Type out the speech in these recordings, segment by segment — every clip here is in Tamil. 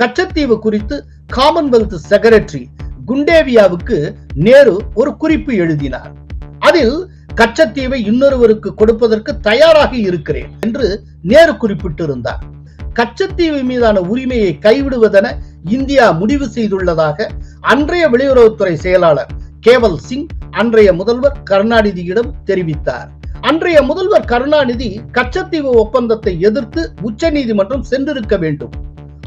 கச்சத்தீவு குறித்து காமன்வெல்த் செக்ரட்டரி குண்டேவியாவுக்கு நேரு ஒரு குறிப்பு எழுதினார். அதில் கச்சத்தீவை இன்னொருவருக்கு கொடுப்பதற்கு தயாராக இருக்கிறேன் என்று நேரு குறிப்பிட்டிருந்தார். கச்சத்தீவு மீதான உரிமையை கைவிடுவதென இந்தியா முடிவு செய்துள்ளதாக அன்றைய வெளியுறவுத்துறை செயலாளர் கேவல் சிங் அன்றைய முதல்வர் கருணாநிதியிடம் தெரிவித்தார். அன்றைய முதல்வர் கருணாநிதி கச்சத்தீவு ஒப்பந்தத்தை எதிர்த்து உச்சநீதிமன்றம் சென்றிருக்க வேண்டும்.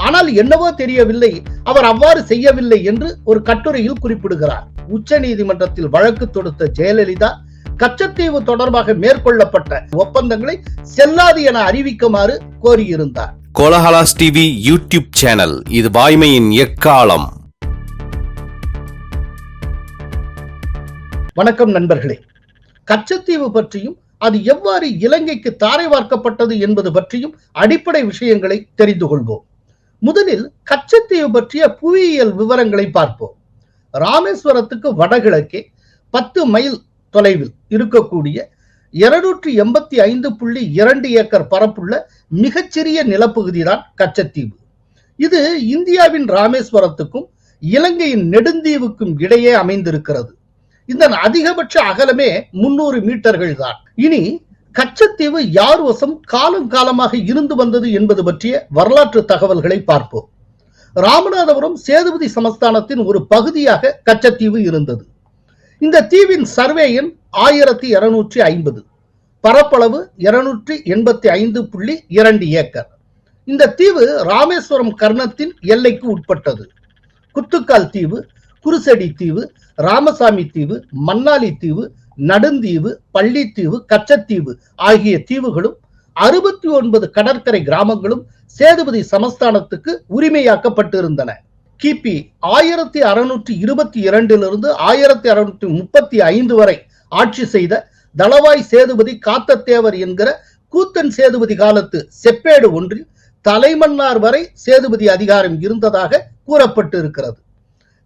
ஆனால் என்னவோ தெரியவில்லை அவர் அவ்வாறு செய்யவில்லை என்று ஒரு கட்டுரையில் குறிப்பிடுகிறார். உச்ச நீதிமன்றத்தில் வழக்கு தொடுத்த ஜெயலலிதா கச்சத்தீவு தொடர்பாக மேற்கொள்ளப்பட்ட ஒப்பந்தங்களை செல்லாது என அறிவிக்குமாறு கோரியிருந்தார். கோலஹலாஸ் டிவி யூடியூப் சேனல் இது வாய்மையின் எக்காலம். வணக்கம் நண்பர்களே. கச்சத்தீவு பற்றியும் அது எவ்வாறு இலங்கைக்கு தாரை வார்க்கப்பட்டது என்பது பற்றியும் அடிப்படை விஷயங்களை தெரிந்து கொள்வோம். முதலில் கச்சத்தீவு பற்றிய புவியியல் விவரங்களை பார்ப்போம். ராமேஸ்வரத்துக்கு வடகிழக்கே பத்து மைல் தொலைவில் இருக்கக்கூடிய இருநூற்றி எண்பத்தி ஐந்து புள்ளி இரண்டு ஏக்கர் பரப்புள்ள மிகச்சிறிய நிலப்பகுதி தான் கச்சத்தீவு. இது இந்தியாவின் ராமேஸ்வரத்துக்கும் இலங்கையின் நெடுந்தீவுக்கும் இடையே அமைந்திருக்கிறது. இதன் அதிகபட்ச அகலமே முன்னூறு மீட்டர்கள் தான். இனி கச்சத்தீவு யார் வசம் காலம் காலமாக இருந்து வந்தது என்பது பற்றிய வரலாற்று தகவல்களை பார்ப்போம். ராமநாதபுரம் சேதுபதி சமஸ்தானத்தின் ஒரு பகுதியாக கச்சத்தீவு இருந்தது. இந்த தீவின் சர்வே எண் ஆயிரத்தி இருநூற்றி ஐம்பது. பரப்பளவு இருநூற்றி எண்பத்தி ஐந்து புள்ளி இரண்டு ஏக்கர். இந்த தீவு ராமேஸ்வரம் கர்ணத்தின் எல்லைக்கு உட்பட்டது. குத்துக்கால் தீவு குருசடி தீவு ராமசாமி தீவு மன்னாலி தீவு நடுந்தீவு பள்ளித்தீவு கச்சத்தீவு ஆகிய தீவுகளும் அறுபத்தி ஒன்பது கடற்கரை கிராமங்களும் சேதுபதி சமஸ்தானத்துக்கு உரிமையாக்கப்பட்டிருந்தன. கிபி ஆயிரத்தி அறுநூற்றி இருபத்தி இரண்டிலிருந்து ஆயிரத்தி அறுநூற்றி முப்பத்தி ஐந்து வரை ஆட்சி செய்த தளவாய் சேதுபதி காத்தத்தேவர் என்கிற கூத்தன் சேதுபதி காலத்து செப்பேடு ஒன்றில் தலைமன்னார் வரை சேதுபதி அதிகாரம் இருந்ததாக கூறப்பட்டு இருக்கிறது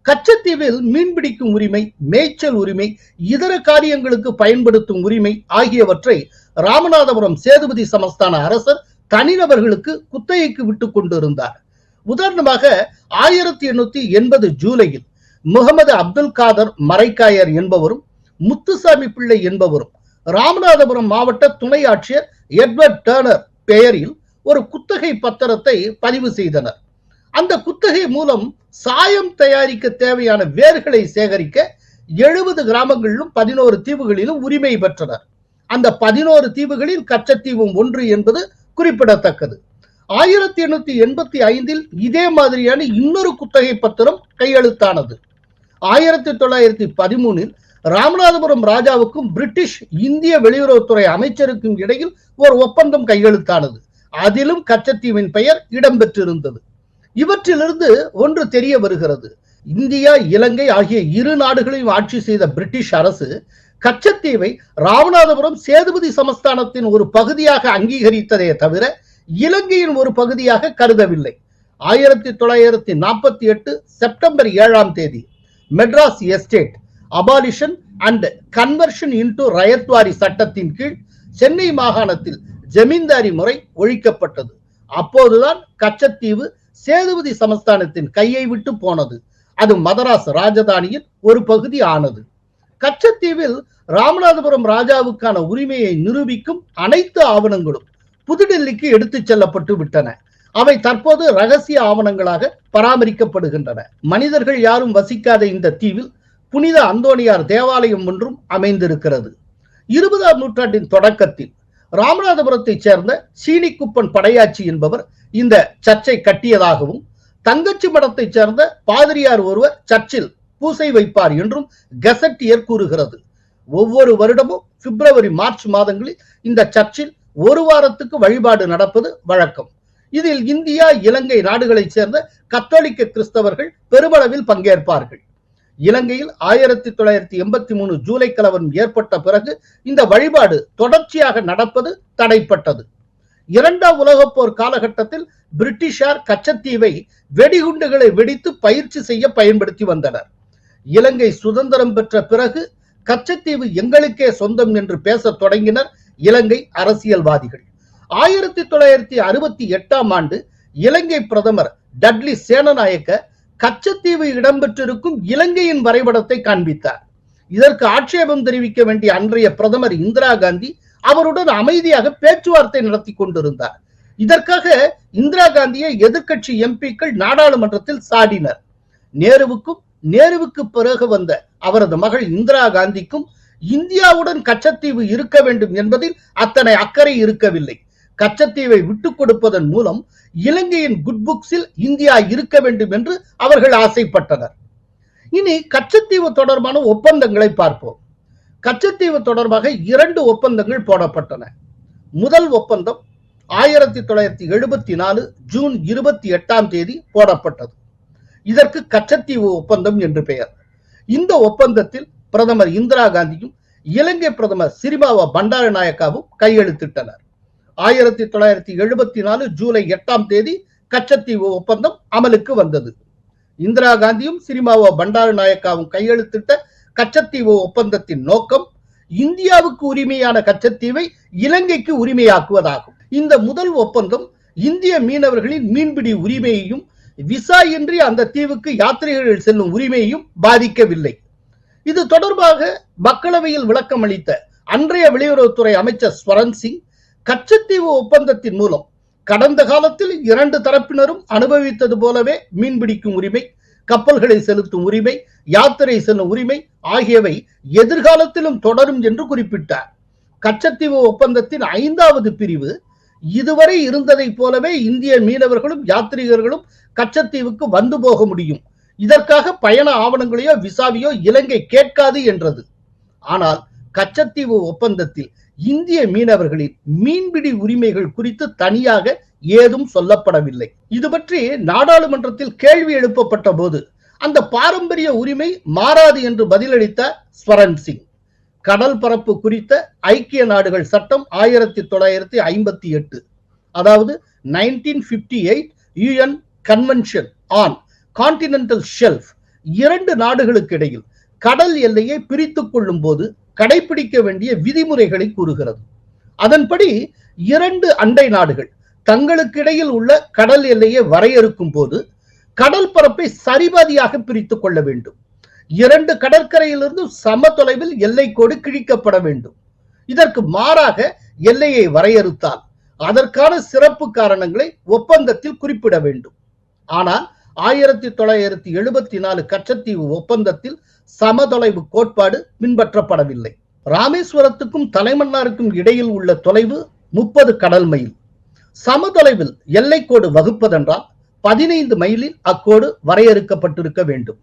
கச்சத்தீவில் மீன்பிடிக்கும் உரிமை மேய்ச்சல் உரிமை இதர காரியங்களுக்கு பயன்படுத்தும் உரிமை ஆகியவற்றை ராமநாதபுரம் சேதுபதி சமஸ்தான அரசர் தனிநபர்களுக்கு குத்தகைக்கு விட்டுக் கொண்டிருந்தார். உதாரணமாக ஆயிரத்தி எண்ணூத்தி எண்பது ஜூலையில் முகமது அப்துல் காதர் மரைக்காயர் என்பவரும் முத்துசாமி பிள்ளை என்பவரும் ராமநாதபுரம் மாவட்ட துணை ஆட்சியர் எட்வர்ட் டேர்னர் பெயரில் ஒரு குத்தகை பத்திரத்தை பதிவு செய்தனர். அந்த குத்தகை மூலம் சாயம் தயாரிக்க தேவையான வேர்களை சேகரிக்க எழுபது கிராமங்களிலும் பதினோரு தீவுகளிலும் உரிமை பெற்றனர். அந்த பதினோரு தீவுகளில் கச்சத்தீவும் ஒன்று என்பது குறிப்பிடத்தக்கது. ஆயிரத்தி எண்ணூத்தி எண்பத்தி ஐந்தில் இதே மாதிரியான இன்னொரு குத்தகை பத்திரம் கையெழுத்தானது. ஆயிரத்தி தொள்ளாயிரத்தி பதிமூணில் ராமநாதபுரம் ராஜாவுக்கும் பிரிட்டிஷ் இந்திய வெளியுறவுத்துறை அமைச்சருக்கும் இடையில் ஒரு ஒப்பந்தம் கையெழுத்தானது. அதிலும் கச்சத்தீவின் பெயர் இடம்பெற்றிருந்தது. இவற்றிலிருந்து ஒன்று தெரிய வருகிறது. இந்தியா இலங்கை ஆகிய இரு நாடுகளையும் ஆட்சி செய்த பிரிட்டிஷ் அரசு கச்சத்தீவை ராமநாதபுரம் சேதுபதி சமஸ்தானத்தின் ஒரு பகுதியாக அங்கீகரித்ததே தவிர இலங்கையின் ஒரு பகுதியாக கருதவில்லை. ஆயிரத்தி தொள்ளாயிரத்தி நாற்பத்தி எட்டு செப்டம்பர் ஏழாம் தேதி Madras estate abolition and conversion into ryotwari சட்டத்தின் கீழ் சென்னை மாகாணத்தில் ஜமீன்தாரி முறை ஒழிக்கப்பட்டது. அப்போதுதான் கச்சத்தீவு சேதுபதி சமஸ்தானத்தின் கையை விட்டு போனது. அது மதராஸ் ராஜதானியின் ஒரு பகுதி ஆனது. கச்சத்தீவில் ராமநாதபுரம் ராஜாவுக்கான உரிமையை நிரூபிக்கும் அனைத்து ஆவணங்களும் புதுடெல்லிக்கு எடுத்துச் செல்லப்பட்டு விட்டன. அவை தற்போது ரகசிய ஆவணங்களாக பராமரிக்கப்படுகின்றன. மனிதர்கள் யாரும் வசிக்காத இந்த தீவில் புனித அந்தோணியார் தேவாலயம் ஒன்றும் அமைந்திருக்கிறது. இருபதாம் நூற்றாண்டின் தொடக்கத்தில் ராமநாதபுரத்தைச் சேர்ந்த சீனிக்குப்பன் படையாச்சி என்பவர் இந்த சர்ச்சை கட்டியதாகவும் தங்கச்சி மடத்தைச் சேர்ந்த பாதிரியார் ஒருவர் சர்ச்சில் பூசை வைப்பார் என்றும் கெசட்டியர் கூறுகிறது. ஒவ்வொரு வருடமும் பிப்ரவரி மார்ச் மாதங்களில் இந்த சர்ச்சில் ஒரு வாரத்துக்கு வழிபாடு நடப்பது வழக்கம். இதில் இந்தியா இலங்கை நாடுகளைச் சேர்ந்த கத்தோலிக்க கிறிஸ்தவர்கள் பெருமளவில் பங்கேற்பார்கள். இலங்கையில் ஆயிரத்தி தொள்ளாயிரத்தி எண்பத்தி மூணு ஜூலை கலவரம் ஏற்பட்ட பிறகு இந்த வழிபாடு தொடர்ச்சியாக நடப்பது தடைப்பட்டது. இரண்டாம் உலகப் போர் காலகட்டத்தில் பிரிட்டிஷார் கச்சத்தீவை வெடிகுண்டுகளை வெடித்து பயிற்சி செய்ய பயன்படுத்தி வந்தனர். இலங்கை சுதந்திரம் பெற்ற பிறகு கச்சத்தீவு எங்களுக்கே சொந்தம் என்று பேசத் தொடங்கினர் இலங்கை அரசியல்வாதிகள். ஆயிரத்தி தொள்ளாயிரத்தி அறுபத்தி எட்டாம் ஆண்டு இலங்கை பிரதமர் டட்லி சேனநாயக்க கச்சத்தீவு இடம்பெற்றிருக்கும் இலங்கையின் வரைபடத்தை காண்பித்தார். இதற்கு ஆட்சேபம் தெரிவிக்க வேண்டிய அன்றைய பிரதமர் இந்திரா காந்தி அவருடன் அமைதியாக பேச்சுவார்த்தை நடத்தி கொண்டிருந்தார். இதற்காக இந்திரா காந்தியை எதிர்க்கட்சி எம்பிக்கள் நாடாளுமன்றத்தில் சாடினர். நேருவுக்கும் நேருவுக்கு பிறகு வந்த அவரது மகள் இந்திரா காந்திக்கும் இந்தியாவுடன் கச்சத்தீவு இருக்க வேண்டும் என்பதில் அத்தனை அக்கறை இருக்கவில்லை. கச்சத்தீவை விட்டுக் கொடுப்பதன் மூலம் இலங்கையின் குட் புக்ஸில் இந்தியா இருக்க வேண்டும் என்று அவர்கள் ஆசைப்பட்டனர். இனி கச்சத்தீவு தொடர்பான ஒப்பந்தங்களை பார்ப்போம். கச்சத்தீவு தொடர்பாக இரண்டு ஒப்பந்தங்கள் போடப்பட்டன. முதல் ஒப்பந்தம் ஆயிரத்தி தொள்ளாயிரத்தி எழுபத்தி நாலு ஜூன் இருபத்தி எட்டாம் தேதி போடப்பட்டது. இதற்கு கச்சத்தீவு ஒப்பந்தம் என்று பெயர். இந்த ஒப்பந்தத்தில் பிரதமர் இந்திரா காந்தியும் இலங்கை பிரதமர் சிரிமாவா பண்டாரநாயக்காவும் கையெழுத்திட்டனர். ஆயிரத்தி தொள்ளாயிரத்தி எழுபத்தி நாலு ஜூலை எட்டாம் தேதி கச்சத்தீவு ஒப்பந்தம் அமலுக்கு வந்தது. இந்திரா காந்தியும் சிறிமாவோ பண்டாரநாயக்காவும் கையெழுத்திட்ட கச்சத்தீவு ஒப்பந்தத்தின் நோக்கம் இந்தியாவுக்கு உரிமையான கச்சத்தீவை இலங்கைக்கு உரிமையாக்குவதாகும். இந்த முதல் ஒப்பந்தம் இந்திய மீனவர்களின் மீன்பிடி உரிமையையும் விசா இன்றி அந்த தீவுக்கு யாத்திரைகள் செல்லும் உரிமையையும் பாதிக்கவில்லை. இது தொடர்பாக மக்களவையில் விளக்கம் அளித்த அன்றைய வெளியுறவுத்துறை அமைச்சர் ஸ்வரன் சிங் கச்சத்தீவு ஒப்பந்தத்தின் மூலம் கடந்த காலத்தில் இரண்டு தரப்பினரும் அனுபவித்தது போலவே மீன்பிடிக்கும் உரிமை கப்பல்களை செலுத்தும் உரிமை யாத்திரை செல்லும் உரிமை ஆகியவை எதிர்காலத்திலும் தொடரும் என்று குறிப்பிட்டார். கச்சத்தீவு ஒப்பந்தத்தின் ஐந்தாவது பிரிவு இதுவரை இருந்ததை போலவே இந்திய மீனவர்களும் யாத்ரீகர்களும் கச்சத்தீவுக்கு வந்து போக முடியும். இதற்காக பயண ஆவணங்களையோ விசாவையோ இலங்கை கேட்காது என்றது. ஆனால் கச்சத்தீவு ஒப்பந்தத்தில் இந்திய மீனவர்களின் மீன்பிடி உரிமைகள் குறித்து தனியாக ஏதும் சொல்லப்படவில்லை. இது பற்றி நாடாளுமன்றத்தில் கேள்வி எழுப்பப்பட்ட போது அந்த பாரம்பரிய உரிமை மாறாது என்று பதிலளித்த ஸ்வரன் சிங். கடல் பரப்பு குறித்த ஐக்கிய நாடுகள் சட்டம் ஆயிரத்தி தொள்ளாயிரத்தி ஐம்பத்தி எட்டு அதாவது nineteen fifty eight UN convention on continental shelf இரண்டு நாடுகளுக்கு இடையில் கடல் எல்லையை பிரித்துக் கொள்ளும் போது கடைபிடிக்க வேண்டிய விதிமுறைகளை கூறுகிறது. அதன்படி இரண்டு அண்டை நாடுகள் தங்களுக்கு இடையில் உள்ள கடல் எல்லையை வரையறுக்கும் போது கடல் பரப்பை சரிபாதியாக பிரித்துக் கொள்ள வேண்டும். இரண்டு கடற்கரையிலிருந்து சம தொலைவில் எல்லை கோடு கிழிக்கப்பட வேண்டும். இதற்கு மாறாக எல்லையை வரையறுத்தால் அதற்கான சிறப்பு காரணங்களை ஒப்பந்தத்தில் குறிப்பிட வேண்டும். ஆனால் ஆயிரத்தி தொள்ளாயிரத்தி எழுபத்தி நாலு கச்சத்தீவு ஒப்பந்தத்தில் சமதொலைவு கோட்பாடு பின்பற்றப்படவில்லை. ராமேஸ்வரத்துக்கும் தலைமன்னாருக்கும் இடையில் உள்ள தொலைவு முப்பது கடல் மைல். சமதொலைவில் எல்லைக்கோடு வகுப்பதென்றால் பதினைந்து மைலில் அக்கோடு வரையறுக்கப்பட்டிருக்க வேண்டும்.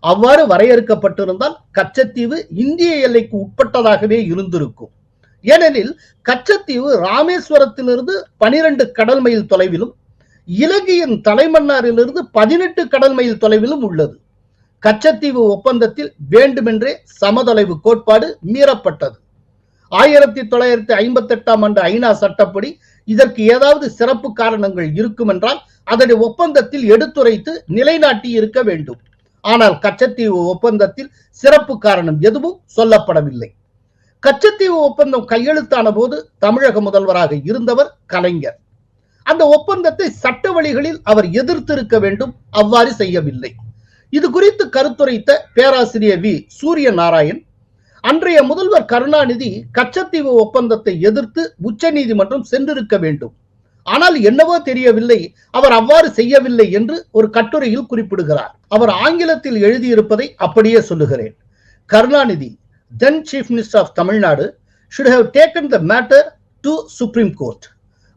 அவ்வாறு வரையறுக்கப்பட்டிருந்தால் கச்சத்தீவு இந்திய எல்லைக்கு உட்பட்டதாகவே இருந்திருக்கும். ஏனெனில் கச்சத்தீவு ராமேஸ்வரத்திலிருந்து பனிரெண்டு கடல் மைல் தொலைவிலும் இலங்கையின் தலைமன்னாரிலிருந்து பதினெட்டு கடல் மைல் தொலைவிலும் உள்ளது. கச்சத்தீவு ஒப்பந்தத்தில் வேண்டுமென்றே சமதொலைவு கோட்பாடு மீறப்பட்டது. ஆயிரத்தி தொள்ளாயிரத்தி ஐம்பத்தி எட்டாம் ஆண்டு ஐநா சட்டப்படி இதற்கு ஏதாவது சிறப்பு காரணங்கள் இருக்கும் என்றால் அதனை ஒப்பந்தத்தில் எடுத்துரைத்து நிலைநாட்டி இருக்க வேண்டும். ஆனால் கச்சத்தீவு ஒப்பந்தத்தில் சிறப்பு காரணம் எதுவும் சொல்லப்படவில்லை. கச்சத்தீவு ஒப்பந்தம் கையெழுத்தான போது தமிழக முதல்வராக இருந்தவர் கலைஞர். அந்த ஒப்பந்தத்தை சட்ட வழிகளில் அவர் எதிர்த்திருக்க வேண்டும் அவ்வாறு செய்யவில்லை. இது குறித்து கருத்துரைத்த பேராசிரியர் வி. சூரிய நாராயண் அன்றைய முதல்வர் கருணாநிதி கச்சத்தீவு ஒப்பந்தத்தை எதிர்த்து உச்ச நீதிமன்றம் சென்றிருக்க வேண்டும். ஆனால் என்னவோ தெரியவில்லை அவர் அவ்வாறு செய்யவில்லை என்று ஒரு கட்டுரையில் குறிப்பிடுகிறார். அவர் ஆங்கிலத்தில் எழுதியிருப்பதை அப்படியே சொல்லுகிறேன். Karunanidhi then chief minister of Tamil Nadu should have taken the matter to supreme court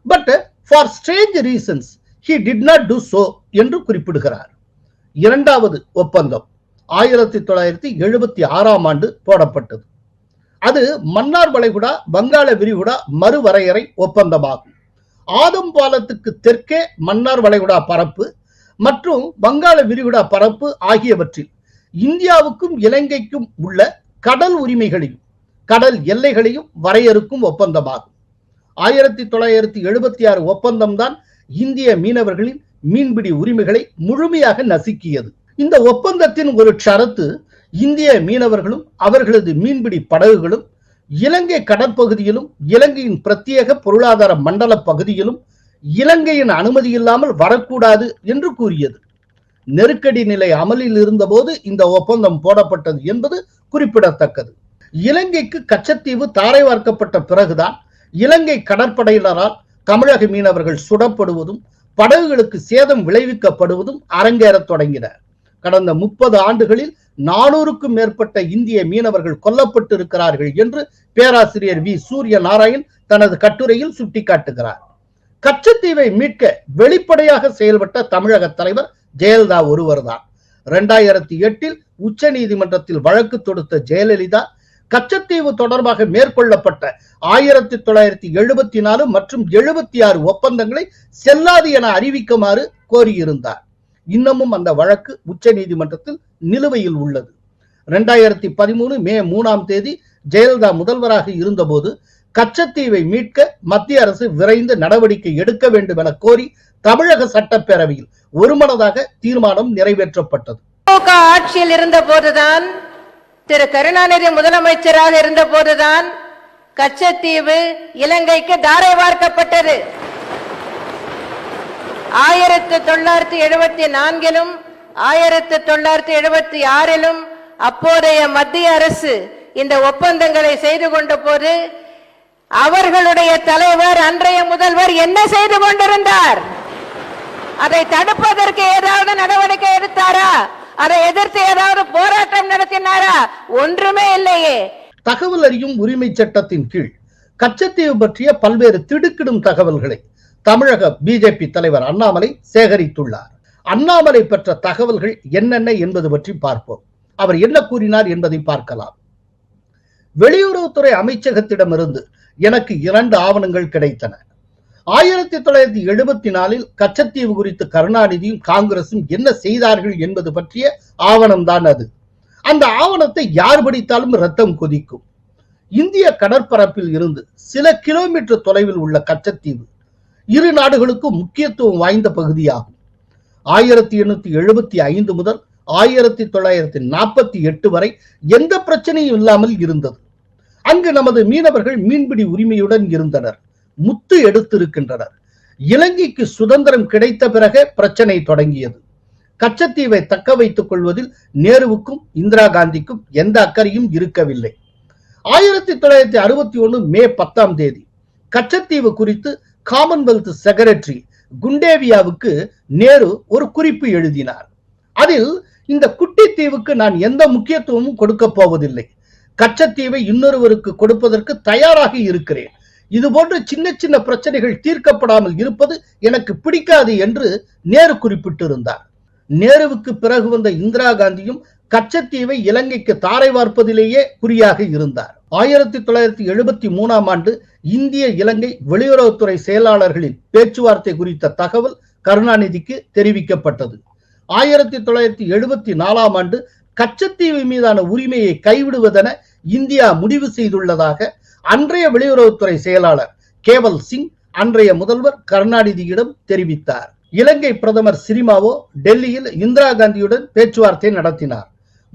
but for strange reasons he did not do so என்று குறிப்பிடுகிறார். இரண்டாவது ஒப்பந்தம். ஆயிரத்தி தொள்ளாயிரத்தி எழுபத்தி ஆறாம் ஆண்டு போடப்பட்டது. அது மன்னார் வளைகுடா வங்காள விரிகுடா மறுவரையறை ஒப்பந்தமாகும். ஆதம் பாலத்துக்கு தெற்கே மன்னார் வளைகுடா பரப்பு மற்றும் வங்காள விரிகுடா பரப்பு ஆகியவற்றில் இந்தியாவுக்கும் இலங்கைக்கும் உள்ள கடல் உரிமைகளையும் கடல் எல்லைகளையும் வரையறுக்கும் ஒப்பந்தமாகும். ஆயிரத்தி தொள்ளாயிரத்தி எழுபத்தி ஆறு ஒப்பந்தம் தான் இந்திய மீனவர்களின் மீன்பிடி உரிமைகளை முழுமையாக நசுக்கியது. இந்த ஒப்பந்தத்தின் ஒரு ஷரத்து இந்திய மீனவர்களும் அவர்களது மீன்பிடி படகுகளும் இலங்கை கடற்பகுதியிலும் இலங்கையின் பிரத்யேக பொருளாதார மண்டல பகுதியிலும் இலங்கையின் அனுமதி இல்லாமல் வரக்கூடாது என்று கூறியது. நெருக்கடி நிலை அமலில் இருந்தபோது இந்த ஒப்பந்தம் போடப்பட்டது என்பது குறிப்பிடத்தக்கது. இலங்கைக்கு கச்சத்தீவு தாரை வார்க்கப்பட்ட பிறகுதான் இலங்கை கடற்படையினரால் தமிழக மீனவர்கள் சுடப்படுவதும் படகுகளுக்கு சேதம் விளைவிக்கப்படுவதும் அரங்கேறத் தொடங்கின. கடந்த முப்பது ஆண்டுகளில் நானூறுக்கும் மேற்பட்ட இந்திய மீனவர்கள் கொல்லப்பட்டு இருக்கிறார்கள் என்று பேராசிரியர் வி. சூரிய நாராயண் தனது கட்டுரையில் சுட்டிக்காட்டுகிறார். கச்சத்தீவை மீட்க வெளிப்படையாக செயல்பட்ட தமிழக தலைவர் ஜெயலலிதா ஒருவர்தான். இரண்டாயிரத்தி எட்டில் உச்ச நீதிமன்றத்தில் வழக்கு தொடுத்த ஜெயலலிதா கச்சத்தீவு தொடர்பாக மேற்கொள்ளப்பட்ட ஆயிரத்தி தொள்ளாயிரத்தி எழுபத்தி நாலு மற்றும் எழுபத்தி ஆறு ஒப்பந்தங்களை செல்லாது என அறிவிக்குமாறு கோரியிருந்தார். இன்னமும் அந்த வழக்கு உச்ச நீதிமன்றத்தில் நிலுவையில் உள்ளது. இரண்டாயிரத்தி பதிமூணு மே மூணாம் தேதி ஜெயலலிதா முதல்வராக இருந்தபோது கச்சத்தீவை மீட்க மத்திய அரசு விரைந்து நடவடிக்கை எடுக்க வேண்டும் என கோரி தமிழக சட்டப்பேரவையில் ஒருமனதாக தீர்மானம் நிறைவேற்றப்பட்டது. திமுக ஆட்சியில் இருந்த போதுதான் திரு கருணாநிதி முதலமைச்சராக இருந்த போதுதான் கச்சத்தீவு இலங்கைக்கு தாரை வார்க்கப்பட்டது. ஆயிரத்தி தொள்ளாயிரத்தி எழுபத்தி நான்கிலும் ஆயிரத்தி தொள்ளாயிரத்தி எழுபத்தி ஆறிலும் அப்போதைய மத்திய அரசு இந்த ஒப்பந்தங்களை செய்து கொண்ட போது அவர்களுடைய தலைவர் அன்றைய முதல்வர் என்ன செய்து கொண்டிருந்தார்? அதை தடுப்பதற்கு ஏதாவது நடவடிக்கை எடுத்தாரா? அதை எதிர்த்து ஏதாவது போராட்டம் நடத்தினாரா? ஒன்றுமே இல்லையே. தகவல் அறியும் உரிமை சட்டத்தின் கீழ் கச்சத்தீவு பற்றிய பல்வேறு திடுக்கிடும் தகவல்களை தமிழக பிஜேபி தலைவர் அண்ணாமலை சேகரித்துள்ளார். அண்ணாமலை பெற்ற தகவல்கள் என்னென்ன என்பது பற்றி பார்ப்போம். அவர் என்ன கூறினார் என்பதை பார்க்கலாம். வெளியுறவுத்துறை அமைச்சகத்திடமிருந்து எனக்கு இரண்டு ஆவணங்கள் கிடைத்தன. ஆயிரத்தி தொள்ளாயிரத்தி எழுபத்தி நாலில் கச்சத்தீவு குறித்து கருணாநிதியும் காங்கிரசும் என்ன செய்தார்கள் என்பது பற்றிய ஆவணம்தான் அது. அந்த ஆவணத்தை யார் படித்தாலும் ரத்தம் கொதிக்கும். இந்திய கடற்பரப்பில் இருந்து சில கிலோமீட்டர் தொலைவில் உள்ள கச்சத்தீவு இரு நாடுகளுக்கும் முக்கியத்துவம் வாய்ந்த பகுதியாகும். ஆயிரத்தி எண்ணூத்தி எழுபத்தி ஐந்து முதல் ஆயிரத்தி தொள்ளாயிரத்தி நாற்பத்தி எட்டு வரை எந்த பிரச்சனையும் இல்லாமல் இருந்தது. அங்கு நமது மீனவர்கள் மீன்பிடி உரிமையுடன் இருந்தனர். முத்து எடுத்திருக்கின்றனர். இலங்கைக்கு சுதந்திரம் கிடைத்த பிறகு பிரச்சனை தொடங்கியது. கச்சத்தீவை தக்க வைத்துக் கொள்வதில் நேருவுக்கும் இந்திரா காந்திக்கும் எந்த அக்கறையும் இருக்கவில்லை. ஆயிரத்தி தொள்ளாயிரத்தி அறுபத்தி ஒண்ணு மே பத்தாம் தேதி கச்சத்தீவு குறித்து காமன்வெல்த் செக்ரட்டரி குண்டேவியாவுக்கு நேரு ஒரு குறிப்பு எழுதினார். அதில் இந்த குட்டி தீவுக்கு நான் எந்த முக்கியத்துவமும் கொடுக்க போவதில்லை. கச்சத்தீவை இன்னொருவருக்கு கொடுப்பதற்கு தயாராக இருக்கிறேன். இது போன்ற சின்ன சின்ன பிரச்சனைகள் தீர்க்கப்படாமல் இருப்பது எனக்கு பிடிக்காது என்று நேரு குறிப்பிட்டிருந்தார். நேருவுக்கு பிறகு வந்த இந்திரா காந்தியும் கச்சத்தீவை இலங்கைக்கு தாரை வார்ப்பதிலேயே குறியாக இருந்தார். ஆயிரத்தி தொள்ளாயிரத்தி எழுபத்தி மூணாம் ஆண்டு இந்திய இலங்கை வெளியுறவுத்துறை செயலாளர்களின் பேச்சுவார்த்தை குறித்த தகவல் கருணாநிதிக்கு தெரிவிக்கப்பட்டது. ஆயிரத்தி தொள்ளாயிரத்தி எழுபத்தி நாலாம் ஆண்டு கச்சத்தீவு மீதான உரிமையை கைவிடுவதென இந்தியா முடிவு செய்துள்ளதாக அன்றைய வெளியுறவுத்துறை செயலாளர் கேவல் சிங் அன்றைய முதல்வர் கருணாநிதியிடம் தெரிவித்தார். இலங்கை பிரதமர் சிரிமாவோ டெல்லியில் இந்திரா காந்தியுடன் பேச்சுவார்த்தை நடத்தினார்.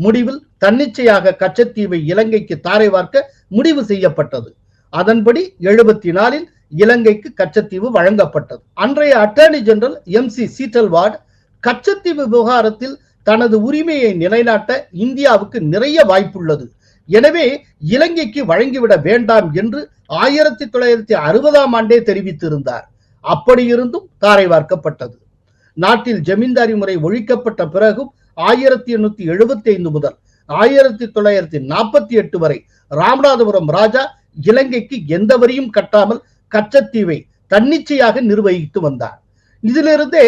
முடிவில் தன்னிச்சையாக கச்சத்தீவை இலங்கைக்கு தாரை வார்க்க முடிவு செய்யப்பட்டது. அதன்படி எழுபத்தி நாலில் இலங்கைக்கு கச்சத்தீவு வழங்கப்பட்டது. அன்றைய attorney general M C Setalvad Katchatheevu விவகாரத்தில் தனது உரிமையை நிலைநாட்ட இந்தியாவுக்கு நிறைய வாய்ப்புள்ளது. எனவே இலங்கைக்கு வழங்கிவிட வேண்டாம் என்று ஆயிரத்தி தொள்ளாயிரத்தி அறுபதாம் ஆண்டே தெரிவித்திருந்தார். அப்படி இருந்தும் தாரை வார்க்கப்பட்டது. நாட்டில் ஜமீன்தாரி முறை ஒழிக்கப்பட்ட பிறகும் ஆயிரத்தி எண்ணூத்தி எழுபத்தி ஐந்து முதல் ஆயிரத்தி தொள்ளாயிரத்தி நாற்பத்தி எட்டு வரை ராமநாதபுரம் ராஜா இலங்கைக்கு எந்த வரியும் கட்டாமல் கச்சத்தீவை தன்னிச்சையாக நிர்வகித்து வந்தார். இதிலிருந்தே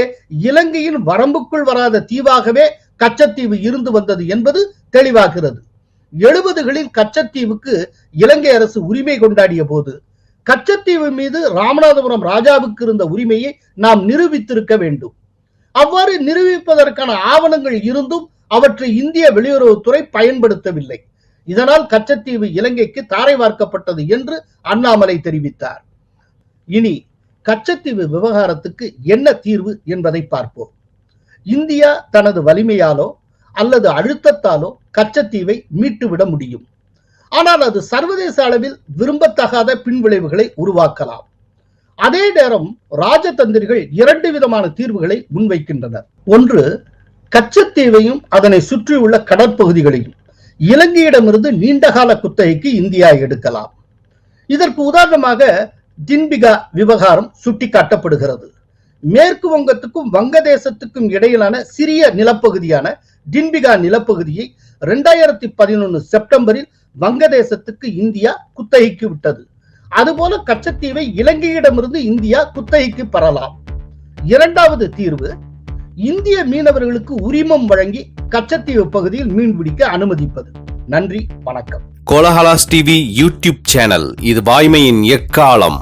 இலங்கையின் வரம்புக்குள் வராத தீவாகவே கச்சத்தீவு இருந்து வந்தது என்பது தெளிவாகிறது. எழுபதுகளில் கச்சத்தீவுக்கு இலங்கை அரசு உரிமை கொண்டாடிய போது கச்சத்தீவு மீது ராமநாதபுரம் ராஜாவுக்கு இருந்த உரிமையை நாம் நிரூபித்திருக்க வேண்டும். அவ்வாறு நிரூபிப்பதற்கான ஆவணங்கள் இருந்தும் அவற்றை இந்திய வெளியுறவுத்துறை பயன்படுத்தவில்லை. இதனால் கச்சத்தீவு இலங்கைக்கு தாரை வார்க்கப்பட்டது என்று அண்ணாமலை தெரிவித்தார். இனி கச்சத்தீவு விவகாரத்துக்கு என்ன தீர்வு என்பதை பார்ப்போம். இந்தியா தனது வலிமையாலோ அல்லது அழுத்தத்தாலோ கச்சத்தீவை மீட்டுவிட முடியும். ஆனால் அது சர்வதேச அளவில் விரும்பத்தகாத பின்விளைவுகளை உருவாக்கலாம். அதே நேரம் ராஜதந்திரிகள் இரண்டு விதமான தீர்வுகளை முன்வைக்கின்றனர். ஒன்று கச்சத்தீவையும் அதனை சுற்றியுள்ள கடற்பகுதிகளையும் இலங்கையிடமிருந்து நீண்டகால குத்தகைக்கு இந்தியா எடுக்கலாம். இதற்கு உதாரணமாக தின்பிகா விவகாரம் சுட்டிக்காட்டப்படுகிறது. மேற்கு வங்கத்துக்கும் வங்கதேசத்துக்கும் இடையிலான சிறிய நிலப்பகுதியான டின்பிகா நிலப்பகுதியை இரண்டாயிரத்தி பதினொன்னு செப்டம்பரில் வங்கதேசத்துக்கு இந்தியா குத்தகைக்கு விட்டது. அதுபோல கச்சத்தீவை இலங்கையிடமிருந்து இந்தியா குத்தகைக்கு பெறலாம். இரண்டாவது தீர்வு இந்திய மீனவர்களுக்கு உரிமம் வழங்கி கச்சத்தீவு பகுதியில் மீன்பிடிக்க அனுமதிப்பது. நன்றி வணக்கம். கோலஹலாஸ் டிவி யூடியூப் சேனல் இது வாய்மையின் எக்காலம்.